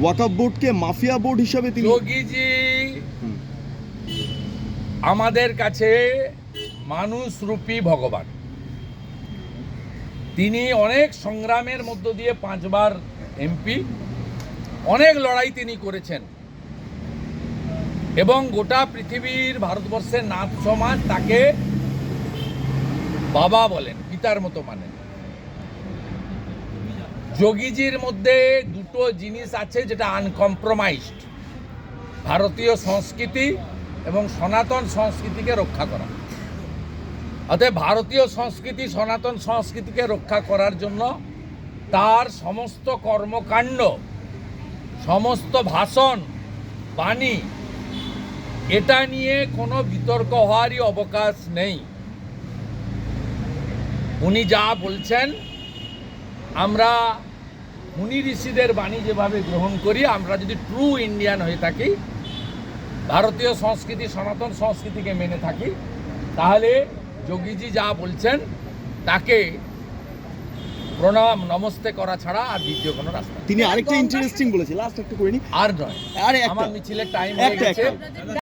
ওয়াকফ বোর্ডকে mafia board হিসাবে তিনি যোগীজি আমাদের কাছে মানুষ রূপী ভগবান। তিনি অনেক সংগ্রামের মধ্য দিয়ে পাঁচবার এমপি অনেক লড়াই তিনি করেছেন। এবং গোটা পৃথিবীর ভারতবর্ষের নাথ সমাজ তাকে বাবা বলেন পিতার মতো মানেন। যোগীজির মধ্যে দুটো জিনিস আছে যেটা আনকম্প্রোমাইজড ভারতীয় সংস্কৃতি এবং সনাতন সংস্কৃতিকে রক্ষা করা। অতএব ভারতীয় সংস্কৃতি, সনাতন সংস্কৃতিকে রক্ষা করার জন্য তার সমস্ত কর্মকাণ্ড, সমস্ত ভাষণ, বাণী, এটা নিয়ে কোনো বিতর্ক হওয়ারই অবকাশ নেই। উনি যা বলছেন, আমরা মুনি ঋষিদের বাণী যেভাবে গ্রহণ করি আমরা যদি ট্রু ইন্ডিয়ান হয়ে থাকি ভারতীয় সংস্কৃতি সনাতন সংস্কৃতিকে মেনে থাকি তাহলে যোগীজি যা বলছেন তাকে প্রণাম নমস্তে করা ছাড়া আর দ্বিতীয় কোনো রাস্তা তিনি আরেকটা ইন্টারেস্টিং বলেছে লাস্ট একটা করে নি আর নয়। আরে আমার মিছিলের টাইম হয়ে গেছে।